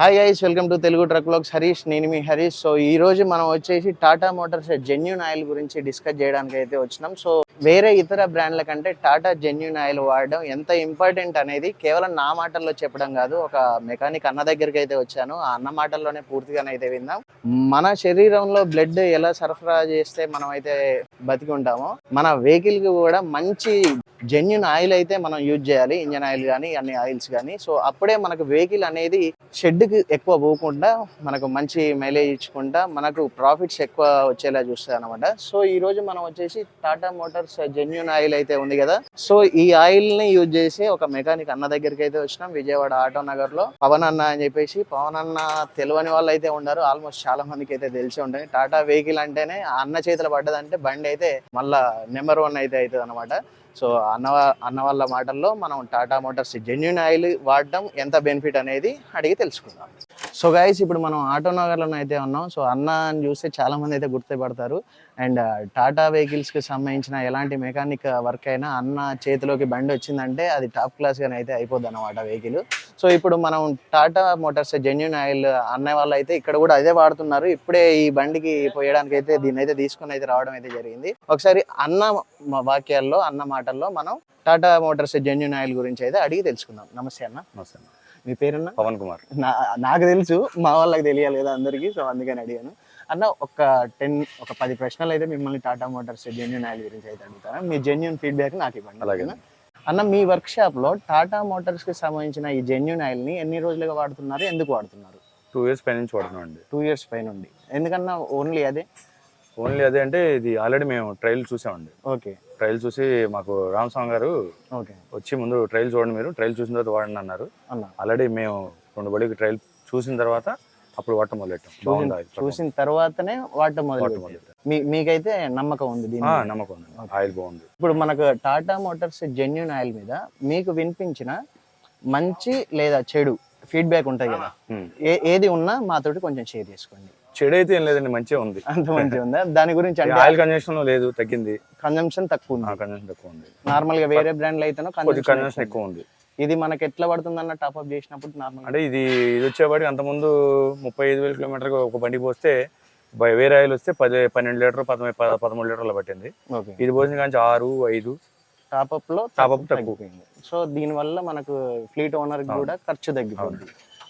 Hi guys welcome to Telugu truck blogs Harish నేను మీ Harish so ఈ రోజు మనం వచ్చేసి టాటా మోటార్స్ జెన్యున్ ఆయిల్ గురించి డిస్కస్ చేయడానికి అయితే వచ్చినాం. సో వేరే ఇతర బ్రాండ్ల కంటే టాటా జెన్యున్ ఆయిల్ వాడడం ఎంత ఇంపార్టెంట్ అనేది కేవలం నా మాటల్లో చెప్పడం కాదు ఒక మెకానిక్ అన్న దగ్గరికి అయితే వచ్చాను. ఆ అన్న మాటల్లోనే పూర్తిగానైతే విందాం. మన శరీరంలో బ్లడ్ ఎలా సరఫరా చేస్తే మనం అయితే బతికి ఉంటామో మన వెహికల్కి కూడా మంచి జెన్యున్ ఆయిల్ అయితే మనం యూజ్ చేయాలి ఇంజన్ ఆయిల్ కానీ అన్ని ఆయిల్స్ కానీ సో అప్పుడే మనకు వెహికల్ అనేది షెడ్కి ఎక్కువ పోకుండా మనకు మంచి మైలేజ్ ఇచ్చుకుంటా మనకు ప్రాఫిట్స్ ఎక్కువ వచ్చేలా చూస్తుంది అనమాట సో ఈ రోజు మనం వచ్చేసి టాటా మోటార్స్ జెన్యున్ ఆయిల్ అయితే ఉంది కదా. సో ఈ ఆయిల్ని యూజ్ చేసి ఒక మెకానిక్ అన్న దగ్గరికి అయితే వచ్చినాం విజయవాడ ఆటో నగర్లో పవన్ అన్న అని చెప్పేసి పవన్ అన్న తెలియని వాళ్ళు అయితే ఉన్నారు ఆల్మోస్ట్ చాలా మందికి అయితే తెలిసి ఉంటాయి టాటా వెహికల్ అంటేనే ఆ అన్న చేతులు పడ్డదంటే బండి అయితే మళ్ళా నెంబర్ వన్ అయితే అవుతుంది అనమాట సో అన్న అన్న వాళ్ళ మాటల్లో మనం టాటా మోటార్స్ జెన్యున్ ఆయిల్ వాడడం ఎంత బెనిఫిట్ అనేది అడిగి తెలుసుకుందాం. సో గైస్ ఇప్పుడు మనం ఆటో నగర్లో అయితే ఉన్నాం. సో అన్న అని చూస్తే చాలా మంది అయితే గుర్తుపడతారు అండ్ టాటా వెహికల్స్కి సంబంధించిన ఎలాంటి మెకానిక్ వర్క్ అయినా అన్న చేతిలోకి బండి వచ్చిందంటే అది టాప్ క్లాస్ గానే అయితే అయిపోద్ది అనమాట వెహికల్ సో ఇప్పుడు మనం టాటా మోటార్స్ జెన్యున్ ఆయిల్ అన్న వాళ్ళు అయితే ఇక్కడ కూడా అదే వాడుతున్నారు. ఇప్పుడే ఈ బండికి పోయడానికి అయితే దీన్ని అయితే తీసుకుని అయితే రావడం అయితే జరిగింది. ఒకసారి అన్న వాక్యాల్లో అన్న మాటల్లో మనం టాటా మోటార్స్ జెన్యున్ ఆయిల్ గురించి అయితే అడిగి తెలుసుకుందాం. నమస్తే అన్న. నమస్తే అన్న. మీ పేరున్న? పవన్ కుమార్. నాకు తెలుసు మా వాళ్ళకి తెలియాలి కదా అందరికీ సో అందుకని అడిగాను. అన్న ఒక టెన్ ఒక పది ప్రశ్నలు అయితే మిమ్మల్ని టాటా మోటార్స్ జెన్యున్ ఆయిల్ గురించి అయితే అడుగుతాను. మీ జెన్యున్ ఫీడ్బ్యాక్ నాకు ఇవ్వండి అలాగే. అన్న మీ వర్క్ షాప్లో టాటా మోటార్స్కి సంబంధించిన ఈ జెన్యున్ ఆయిల్ని ఎన్ని రోజులుగా వాడుతున్నారు ఎందుకు వాడుతున్నారు? టూ ఇయర్స్ పై నుంచి వాడుతున్నాం అండి టూ ఇయర్స్ పైన ఉంది ఎందుకన్నా ఓన్లీ అదే? ఓన్లీ అదే అంటే ఇది ఆల్రెడీ మేము ట్రయల్ చూసామండి. ఓకే. ట్రయల్ చూసి మాకు రామస్వామి గారు ఓకే. వచ్చి ముందు ట్రయల్ చూడండి మీరు ట్రయల్ చూసిన తర్వాత వాడండి అన్నారు. అన్న. ఆల్రెడీ మేము రెండు బడికి ట్రయల్ చూసిన తర్వాత అప్పుడు వాడటం మొదలెట్టాం. బాగుంది ఆయిల్ చూసిన తర్వాతనే వాడటం మొదలు. మొదలెట్టాం మీ మీకైతే నమ్మకం ఉంది దీని. నమ్మకం ఉంది. ఆయిల్ బాగుంది. ఇప్పుడు మనకు టాటా మోటార్స్ జెన్యున్ ఆయిల్ మీద మీకు వినిపించిన మంచి లేదా చెడు ఫీడ్బ్యాక్ ఉంటుంది కదా. ఏ ఏది ఉన్నా మాతోటి కొంచెం షేర్ చేసుకోండి. చెడు అయితే ఏం లేదండి మంచిగా ఉంది. అంత మంచిగా ఉందా? దాని గురించి అంటే ఆయిల్ కన్జంక్షన్ లేదు తగ్గింది. కన్జంప్షన్ తక్కువ ఉంది. కన్జంక్షన్ తక్కువ ఉంది. నార్మల్గా వేరే బ్రాండ్లు అయితేనో కన్జంక్షన్ ఎక్కువ ఉంది. ఇది మనకి ఎట్లా పడుతుందన్న టాప్ అప్ చేసినప్పుడు నార్మల్ అంటే ఇది ఇది వచ్చేవాడికి అంతకుముందు ముప్పై ఐదు వేల కిలోమీటర్ ఒక బండి పోస్తే వేరే ఆయిల్ వస్తే పది పన్నెండు లీటర్ పదమూడు పద- పదమూడు లీటర్లు పట్టింది. ఇది పోసిన కానీ ఆరు ఐదు. టాప్ అప్లో up తక్కువ. తగ్గిపోయింది. సో దీని వల్ల మనకు ఫ్లీట్ ఓనర్ కూడా ఖర్చు తగ్గిపోయింది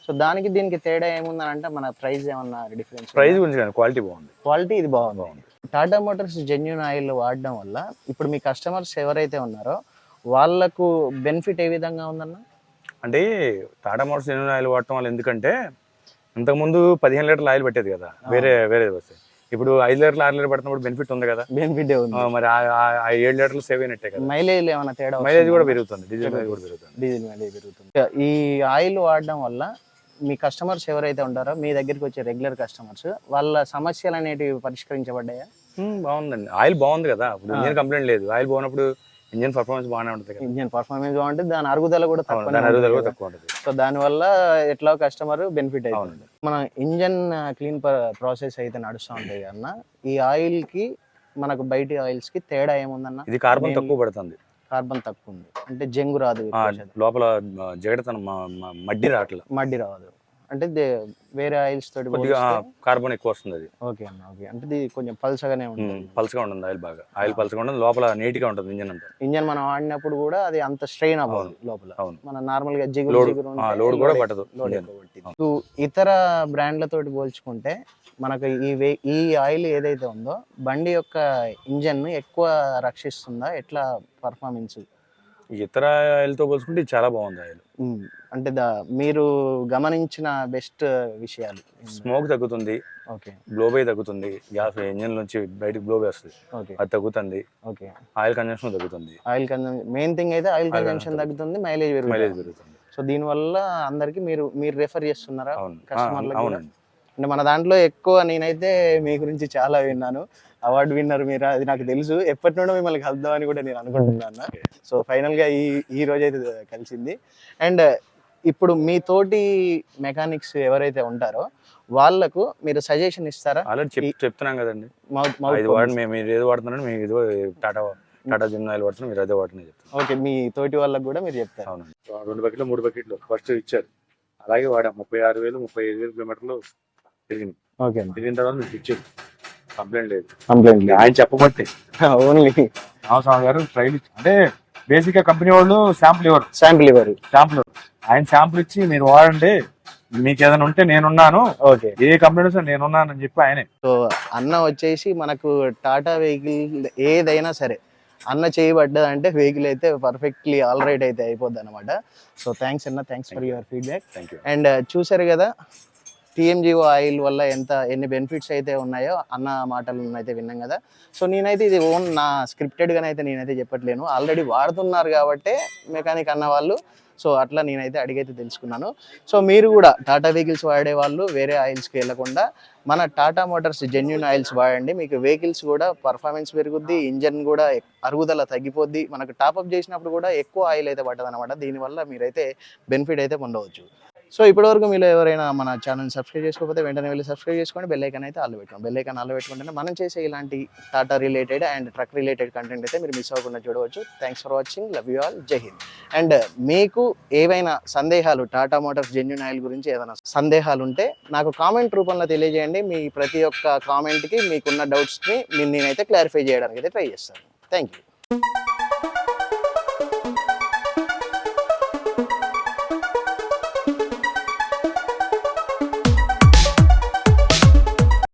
సో దానికి దీనికి తేడా ఏముందని అంటే మన ప్రైస్ ఏమన్నా డిఫరెన్స్ ప్రైస్ గురించి కానీ క్వాలిటీ బాగుంది. క్వాలిటీ ఇది బాగుంది. టాటా మోటార్స్ జెన్యున్ ఆయిల్ వాడడం వల్ల ఇప్పుడు మీ కస్టమర్స్ ఎవరైతే ఉన్నారో వాళ్ళకు బెనిఫిట్ ఏ విధంగా ఉందన్న? అంటే టాటా మోటార్స్ ఎన్ని ఆయిల్ వాడటం వల్ల ఎందుకంటే ఇంతకుముందు పదిహేను లీటర్ల ఆయిల్ పట్టేది కదా వేరే వేరే వస్తాయి ఇప్పుడు ఐదు లీటర్లు ఆరు లీటర్ పడుతున్నప్పుడు బెనిఫిట్ ఉంది కదా. బెనిఫిట్ ఉంది. మరి ఆ ఏడు లీటర్లు సేవ్ అయినట్టే కదా. మైలేజ్ ఏమైనా తేడా మైలేజ్ కూడా పెరుగుతుంది డీజిల్ మైలేజ్ కూడా పెరుగుతుంది. డీజిల్ మైలేజ్ పెరుగుతుంది. ఈ ఆయిల్ వాడడం వల్ల మీ కస్టమర్స్ ఎవరైతే ఉంటారో మీ దగ్గరికి వచ్చే రెగ్యులర్ కస్టమర్స్ వాళ్ళ సమస్యలు అనేటివి పరిష్కరించబడ్డాయా? బాగుందండి. ఆయిల్ బాగుంది కదా. ఇప్పుడు ఇంజిన్ కంప్లైంట్ లేదు. ఆయిల్ బాగున్నప్పుడు ఇంజిన్ పర్ఫార్మెన్స్ బాగానే ఉంటుంది ఇంజిన్ పర్ఫార్మెన్స్ బాగుంటుంది. దాని అరుగుదల కూడా తక్కువ అరుగుదల కూడా తక్కువ ఉంటుంది. సో దానివల్ల ఎట్లా కస్టమర్ బెనిఫిట్ అవుతుంది? మన ఇంజన్ క్లీన్ ప్రాసెస్ అయితే నడుస్తూ ఉంటాయి అన్న ఈ ఆయిల్కి మనకు బయటి ఆయిల్స్కి తేడా ఏముందన్న? ఇది కార్బన్ తక్కువ పడుతుంది. కార్బన్ తక్కువ ఉంది. అంటే జంగు రాదు. లోపల జగడతనం మడ్డి రావట్లేదు మడ్డి రాదు. అంటే వేరే ఆయిల్స్ తోటి కొద్దిగా కార్బన్ ఎక్కువ వస్తుంది అది. ఓకే అన్న ఓకే. అంటే ఇది కొంచెం పల్చగానే ఉంటుంది. పల్సగా ఉంటుంది ఆయిల్ బాగా. ఆయిల్ పల్సగా ఉంటుంది లోపల నీట్గా ఉంటుంది ఇంజన్ అంతా. ఇంజన్ మనం ఆడినప్పుడు కూడా అది అంత స్ట్రెయిన్ అవ్వదు లోపల. అవును. మన నార్మల్గా జిగురు లోడ్ జిగురు కూడా పట్టదు లోడ్ ఇతర బ్రాండ్లతోటి పోల్చుకుంటే మనకు ఈ ఈ ఆయిల్ ఏదైతే ఉందో బండి యొక్క ఇంజన్ ఎక్కువ రక్షిస్తుందా? ఎట్లా పర్ఫార్మెన్స్ ఇతర ఆయిల్తో పోల్చుకుంటే చాలా బాగుంది ఆయిల్. అంటే దా మీరు గమనించిన బెస్ట్ విషయాలు స్మోక్ తగ్గుతుంది ఓకే. బ్లోబై తగ్గుతుంది గ్యాస్ ఇంజన్ నుంచి బయటికి బ్లోబై వస్తుంది ఓకే. అది తగ్గుతుంది ఓకే. ఆయిల్ కన్జంక్షన్ తగ్గుతుంది. ఆయిల్ కన్జంప్షన్ మెయిన్ థింగ్ అయితే ఆయిల్ కన్జంప్షన్ తగ్గుతుంది మైలేజ్ మైలేజ్ పెరుగుతుంది. సో దీనివల్ల అందరికి మీరు మీరు రెఫర్ చేస్తున్నారా కస్టమర్లకు? అవునండి. అంటే మన దాంట్లో ఎక్కువ నేనైతే మీ గురించి చాలా విన్నాను. అవార్డు విన్నర్ మీరు? అది నాకు తెలుసు. ఎప్పటి నుండో మిమ్మల్ని కలుద్దామని కూడా నేను అనుకుంటున్నాను సో ఫైనల్గా ఈ ఈ రోజు అయితే కలిసింది. అండ్ ఇప్పుడు మీ తోటి మెకానిక్స్ ఎవరైతే ఉంటారో వాళ్ళకు మీరు సజెషన్ ఇస్తారా? ఆల్రెడీ చెప్ చెప్తున్నాం కదండి. ఇది వాడండి మేము మీరు ఏది వాడుతున్నారో మేము ఇది టాటా టాటా జిమ్ ఆయిల్ వాడుతున్నాం మీరు అదే వాడుతున్నాయి చెప్తున్నాం. ఓకే మీ తోటి వాళ్ళకు కూడా మీరు చెప్తారు? అవునండి. రెండు బకెట్లు మూడు బకెట్లు. ఫస్ట్ ఇచ్చారు. అలాగే వాడా. ముప్పై ఆరు వేలు ముప్పై ఐదు వేలు కిలోమీటర్లు తిరిగింది. ఓకే తిరిగిన తర్వాత మీకు ఇచ్చేది కంప్లైంట్ లేదు. కంప్లైంట్ ఆయన చెప్పబట్టి ఓన్లీ రామస్వామి గారు ట్రైల్ ఇచ్చి అంటే బేసిక్గా కంపెనీ వాళ్ళు శాంపుల్ ఇవ్వరు. శాంపిల్ ఇవ్వరు. శాంపుల్ ఆయన శాంపుల్ ఇచ్చి మీరు వాడండి మీకు ఏదైనా ఉంటే నేనున్నాను. ఓకే. ఏ కంపెనీస్ నేనున్నానని చెప్పి ఆయనే. సో అన్న వచ్చేసి మనకు టాటా వెహికల్ ఏదైనా సరే అన్న చేయబడ్డదంటే వెహికల్ అయితే పర్ఫెక్ట్లీ ఆల్ రైట్ అయితే అయిపోద్ది అనమాట సో థ్యాంక్స్ అన్న. Thanks for your feedback thank you and చూసారు కదా టీఎంజీఓ ఆయిల్ వల్ల ఎంత ఎన్ని బెనిఫిట్స్ అయితే ఉన్నాయో అన్న మాటలు అయితే విన్నాం కదా. సో నేనైతే ఇది ఓన్ నా స్క్రిప్టెడ్గానే అయితే నేనైతే చెప్పట్లేను. ఆల్రెడీ వాడుతున్నారు కాబట్టే మెకానిక్ అన్న వాళ్ళు సో అట్లా నేనైతే అడిగైతే తెలుసుకున్నాను. సో మీరు కూడా టాటా వెహికల్స్ వాడే వాళ్ళు వేరే ఆయిల్స్కి వెళ్ళకుండా మన టాటా మోటార్స్ జెన్యున్ ఆయిల్స్ వాడండి. మీకు వెహికల్స్ కూడా పర్ఫార్మెన్స్ పెరుగుద్ది ఇంజన్ కూడా అరుగుదల తగ్గిపోద్ది. మనకు టాప్అప్ చేసినప్పుడు కూడా ఎక్కువ ఆయిల్ అయితే పట్టదనమాట దీనివల్ల మీరైతే బెనిఫిట్ అయితే పొందవచ్చు. సో ఇప్పటివరకు మీరు ఎవరైనా మన ఛానల్ సబ్స్క్రైబ్ చేసుకోకపోతే వెంటనే వెళ్ళి సబ్స్క్రైబ్ చేసుకోండి. బెల్ ఐకన్ అయితే ఆల్ పెట్టుకోండి. బెల్ ఐకన్ ఆల్ పెట్టుకుంటే మనం చేసే ఇలాంటి Tata related and truck related content అయితే మీరు మిస్ అవ్వకుండా చూడవచ్చు. Thanks for watching love you all Jai Hind and మీకు ఏవైనా సందేహాలు టాటా మోటార్స్ జెన్యున్ ఆయిల్ గురించి ఏదైనా సందేహాలు ఉంటే నాకు కామెంట్ రూపంలో తెలియజేయండి. మీ ప్రతి ఒక్క కామెంట్కి మీకున్న డౌట్స్ని నేను నేనైతే క్లారిఫై చేయడానికి అయితే ట్రై చేస్తాను. Thank you